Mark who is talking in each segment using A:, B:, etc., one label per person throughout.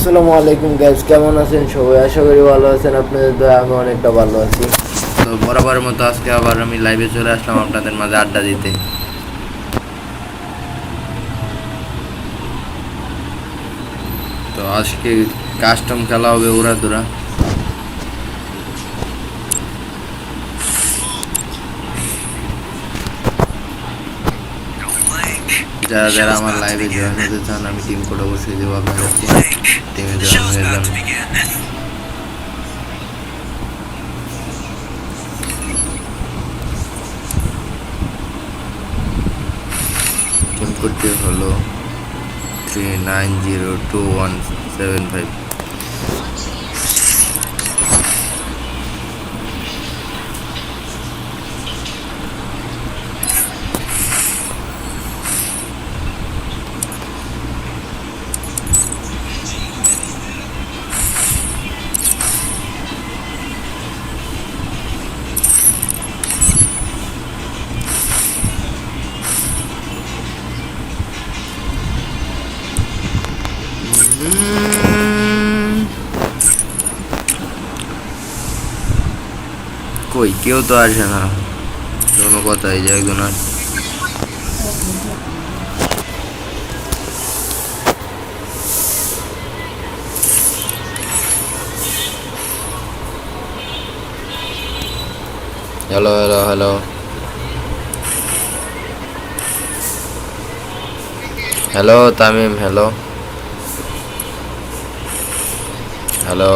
A: আসসালামু আলাইকুম গাইজ কেমন আছেন সবাই? আশা করি ভালো আছেন, আপনাদের দয়া, আমি অনেকটা ভালো আছি।
B: তো বরাবরের মতো আজকে আবার আমি লাইভে চলে আসলাম আপনাদের মাঝে আড্ডা দিতে। তো আজকে কাস্টম খেলা হবে উড়া দুরা যারা যারা আমার লাইভে জয়েন হতে চান আমি টিম কোড অবশ্যই দেবো আপনাদেরকে টিমে জয়েন হয়ে টিম কোডটি হলো three nine zero two one seven five কেউ তো আসে না। কোনো কথাই যে একজন আসে। Hello hello hello hello Tamim hello hello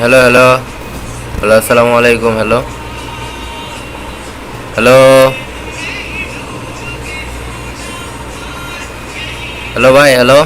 B: hello hello hello আসসালামু আলাইকুম হ্যালো হ্যালো হ্যালো ভাই হ্যালো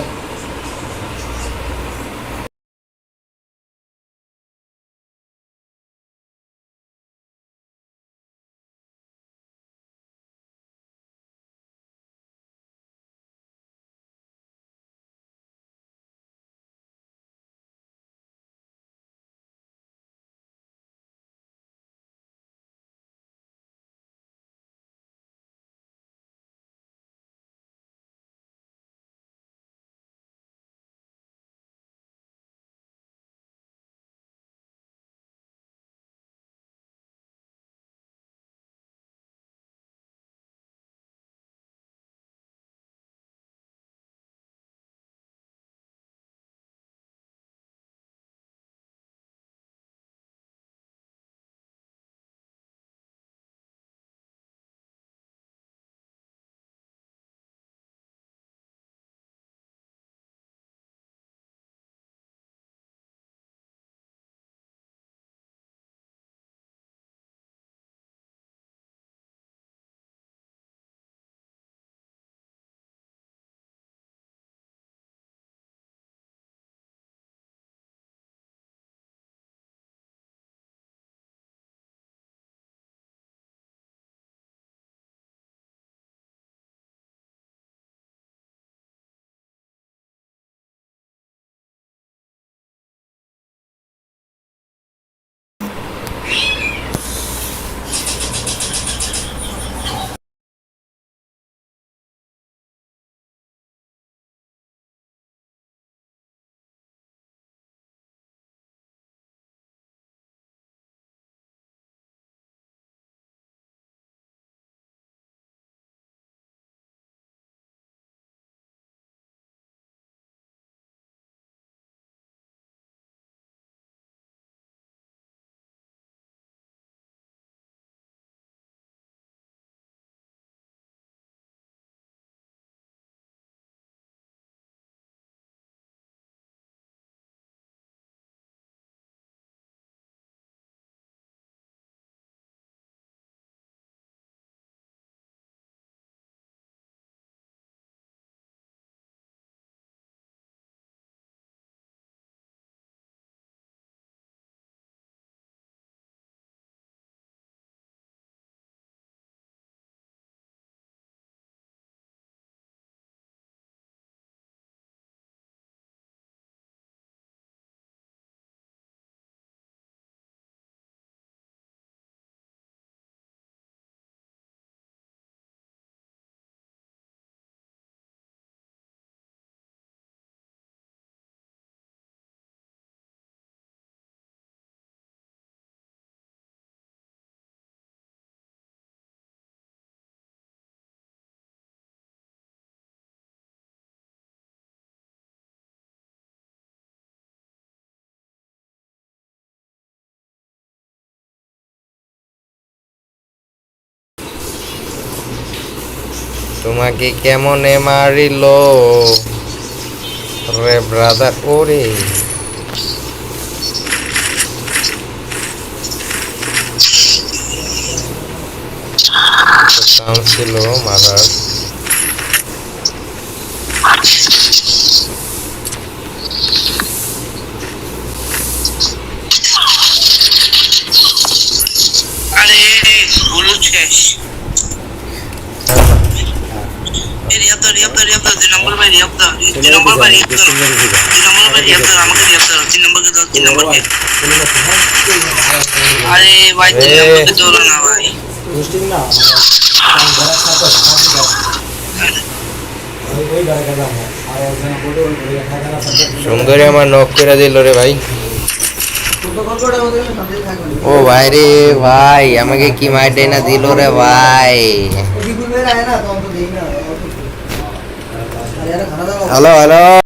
B: তোমাকে কেমনে মারিল? রে ব্রাদার ওরে। চান্স ছিল
C: শেষ এই রিয়াব দাও রিয়াব দাও রিয়াব দাও দুই নম্বর ভাই রিয়াব নম্বর ভাই রিয়াব নম্বর ভাই রিয়াব আমাকে রিয়াব দাও তিন নম্বরকে দাও তিন নম্বরকে আরে ভাই তিন নম্বরকে তোলো না ভাই
B: সুন্দরী আমার নক করে দিল রে ভাই ও ভাই রে ভাই আমাকে কি মাইটে না দিল রে ভাই হ্যালো হ্যালো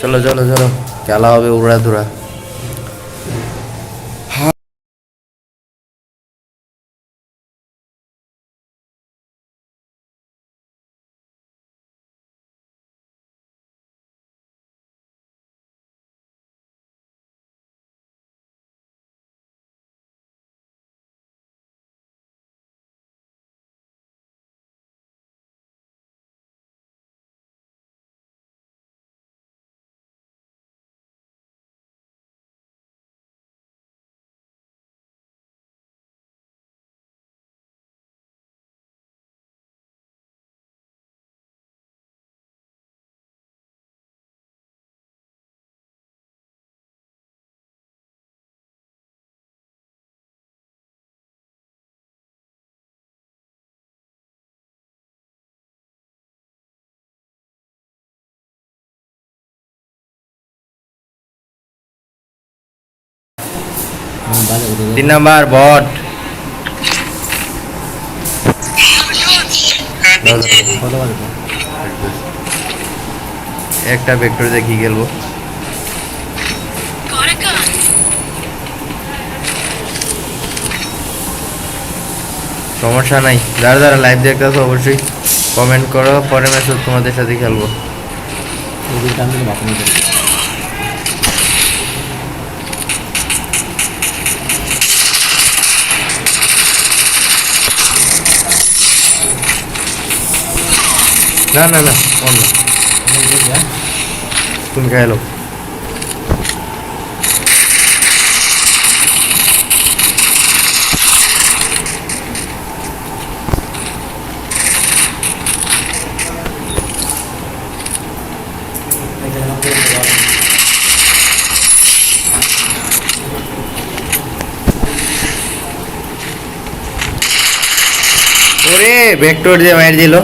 B: চলো চলো চলো। খেলা হবে উড়া ধুরা তিন নাম্বার, বট। একটা ভেক্টর দেখি গেলবো সমস্যা নাই। যারা যারা লাইভ দেখতে দেখতেছো অবশ্যই কমেন্ট করো পরে ম্যাচে তোমাদের সাথে খেলব। না না না অন্য তুমি খাই লোক ওরে ব্যাকটোর দিয়ে মার দিল।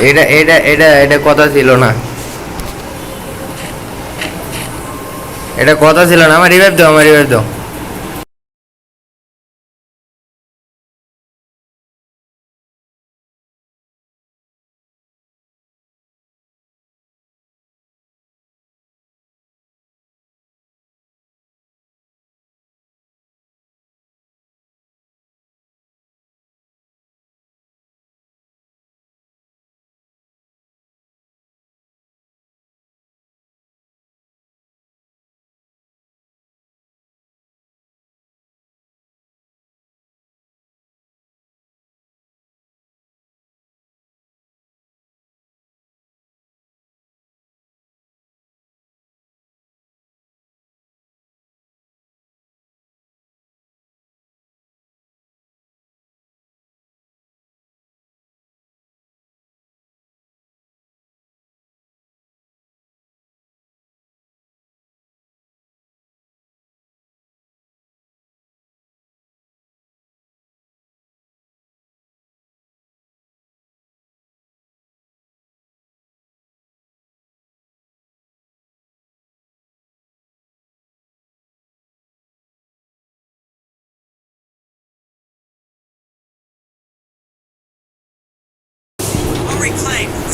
B: এটা এটা এটা এটা কথা ছিল না। এটা কথা ছিল না, আমার রিভাইভ দাও, আমার রিভাইভ দাও।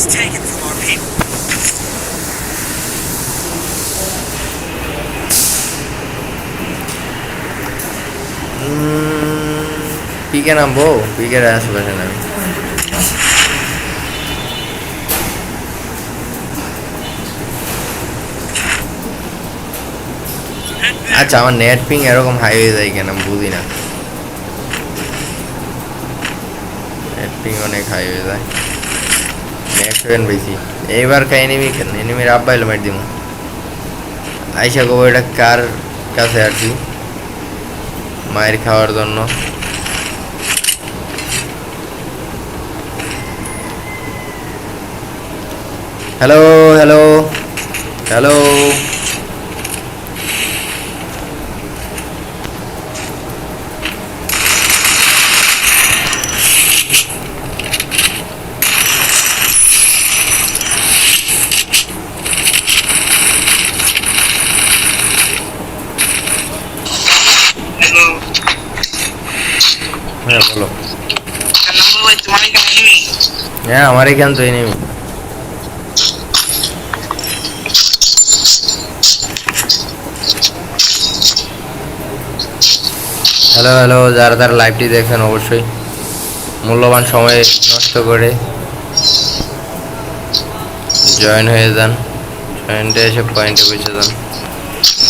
D: Was taken from our people.
B: পিকে নামবো পিকের আশেপাশে নামি আচ্ছা আমার নেট পিং এরকম হাই হয়ে যায় কেন? বুঝি না। নেট পিং অনেক হাই হয়ে যায়। নেট সেভেন বেশি এইবার খাই এনিমি কেন এনিমির আব্বা হেলমেট দিব আইসা গো এটা কার কাছে আর কি মায়ের খাওয়ার জন্য। হ্যালো হ্যালো হ্যালো হ্যাঁ বলো
C: চার নম্বর ভাই তোমার এখানে এনিমি
B: হ্যাঁ আমার এখান তো এনেমি হ্যালো হ্যালো যারা যারা লাইভটি দেখেন অবশ্যই। মূল্যবান সময় নষ্ট করে জয়েন হয়ে যান। পয়েন্টে এসে পয়েন্টে বসে যান।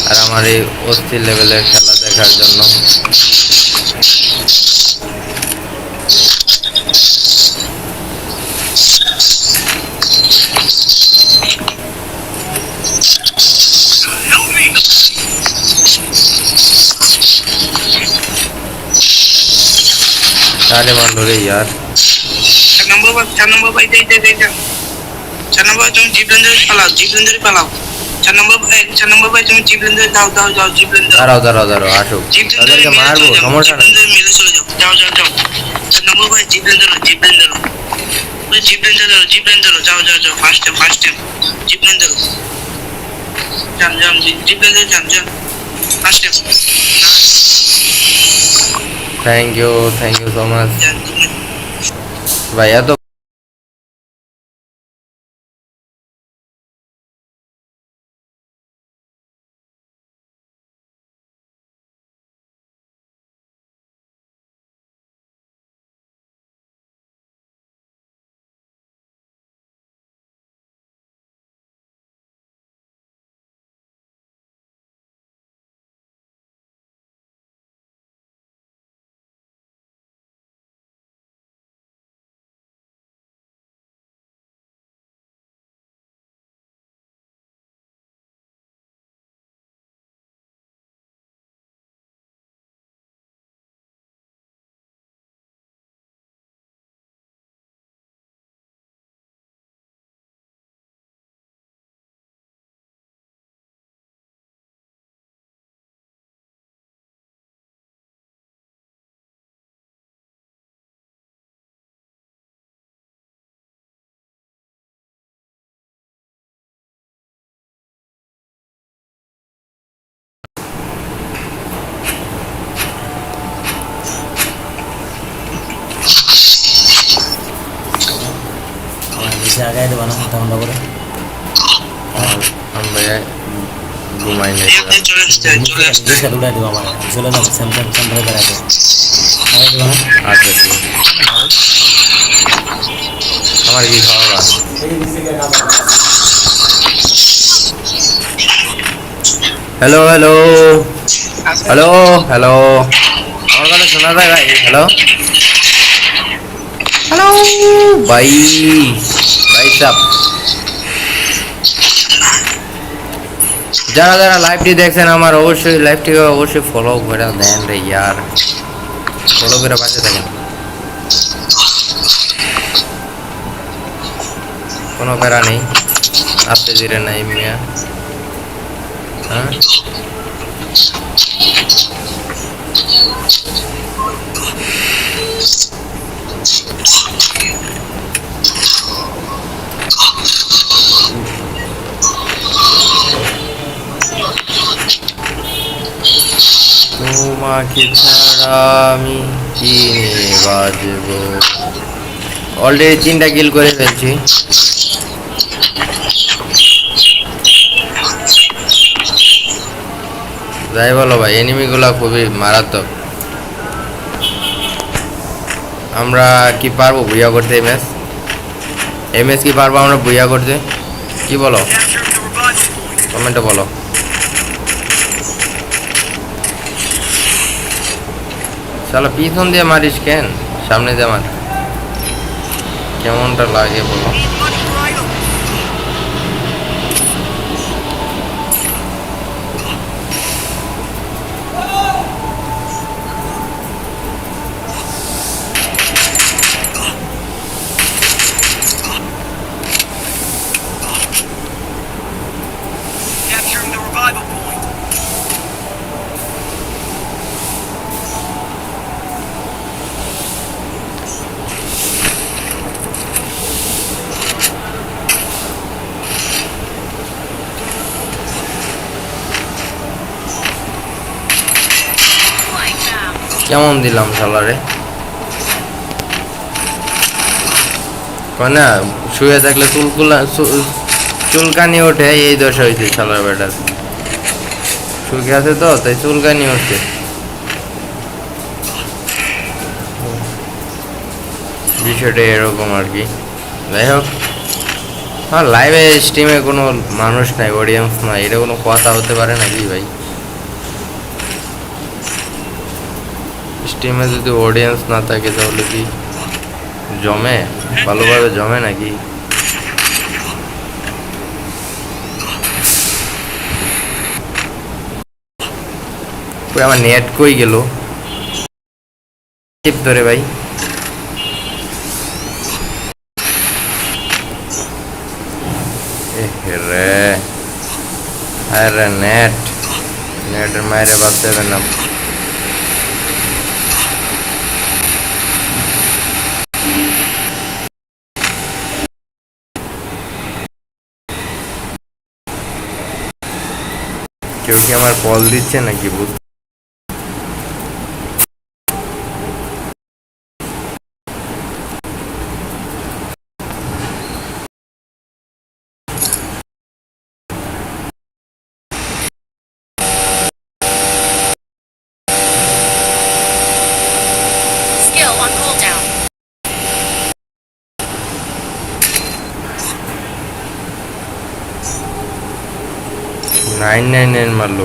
B: আর আমার এই অস্থির লেভেলের খেলা দেখার জন্য। তাহলে রে ইয়ার। মারবো সমস্যা নেই।
C: ওই জিবলেন্দারো জিবলেন্দারো যাও যাও যাও ফার্স্ট টাইম ফার্স্ট টাইম জিবলেন্দারো যান যান জিবলেন্দারো যান যান first time
B: thank you thank you so much
C: যান
B: ভাই এত
E: বেশি আগে দেবো না আধা ঘণ্টা করে
B: আমরা ঘুমাই নাই
C: ডিএফ দিয়ে চলে আসতে চলে আসতে
E: রিক্সা উঠাই দেবো আমার চলে যাব স্যামসাং সেন্টারে বেড়াতে। আগে দেবো না?
B: আচ্ছা আমার কি খাওয়া হ্যালো হ্যালো হ্যালো হ্যালো আমার কথা শোনা যায় ভাই? হ্যালো হ্যালো ভাই। ভাই যারা যারা লাইভটি দেখছেন, আমার অবশ্যই লাইভটিকে অবশ্যই ফলো করে দেন রে ইয়ার। ফলো করে পাশে থাকেন। কোনো প্যারা নেই। আপনি ধীরে নাই মিয়া। হ্যাঁ? তোমাকে ছাড়া আমি কি বাজব অলরেডি তিনটা কিল করে ফেলছি। যাই বলো ভাই এনিমিগুলো খুবই মারাত্মক। আমরা কি পারব? বুইয়া করতে এম এস এম এস কি পারব আমরা বুইয়া করতে? কি বলো. কমেন্টে বলো। চলো পিছন দিয়ে মারিস কেন? সামনে দিয়ে মার। কেমনটা লাগে বলো? কেমন দিলাম কয় না শুয়ে থাকলে চুলকুলা চুলকানি ওঠে, এই দশা হয়েছে শালার বেটার। শুকে আছে তো, তাই চুলকানি ওঠে বিষয়টা এরকম আর কি। যাই হোক হ্যাঁ লাইভে স্ট্রিমে কোনো মানুষ নাই অডিয়েন্স নাই, এটা কোনো কথা হতে পারে নাকি ভাই? স্ট্রিমে যদি অডিয়েন্স না থাকে, তাহলে কি জমে? ভালোভাবে জমে নাকি? আমার নেট কই গেল? টিপ ধরে ভাই। রে। নেট নেটের মায়ের বাঁচতে হবে না কেউ কি আমার কল দিচ্ছে নাকি বুঝ
F: Skill on cooldown.
B: Nine nine nine মারলো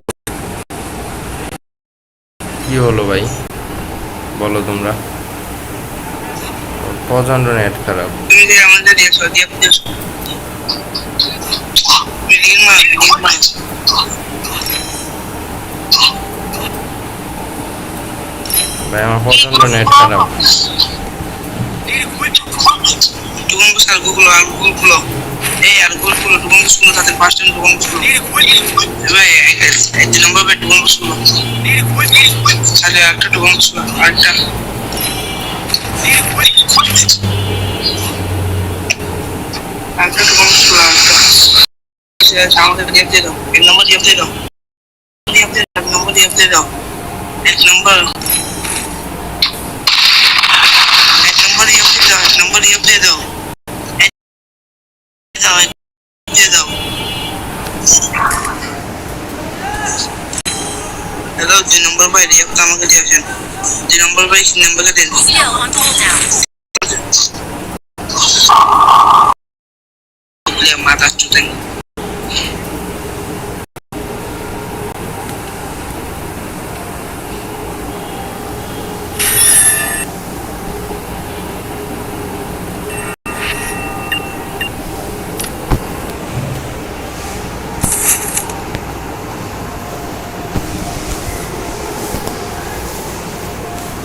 B: কি হলো ভাই বলো তোমরা প্রচণ্ড নেট খারাপ ভাই আমার প্রচণ্ড নেট খারাপ.
C: আর গুগল আর গুগল খুলো। এই আর গুগল খুলো টুকন বুস তাতে ফার্স্ট টাইম টুকন বুস খুলো।
D: Need equipment.
C: ভাই এই নম্বর ভাই টুকন. তাহলে একটা টুকন আরেকটা। আমাদের দিয়ে দিয়ে দাও এক নম্বর দিয়ে দিয়ে দাও এক নম্বর দিয়ে দিয়ে দাও এক নম্বর এক নম্বর দিয়ে দিয়ে দাও এক নম্বর দিয়ে দিয়ে দাও হ্যালো দুই নম্বর ভাই রিয়াপ্তা আমাকে দিয়েছেন দুই নম্বর ভাই তিন নম্বরকে দিন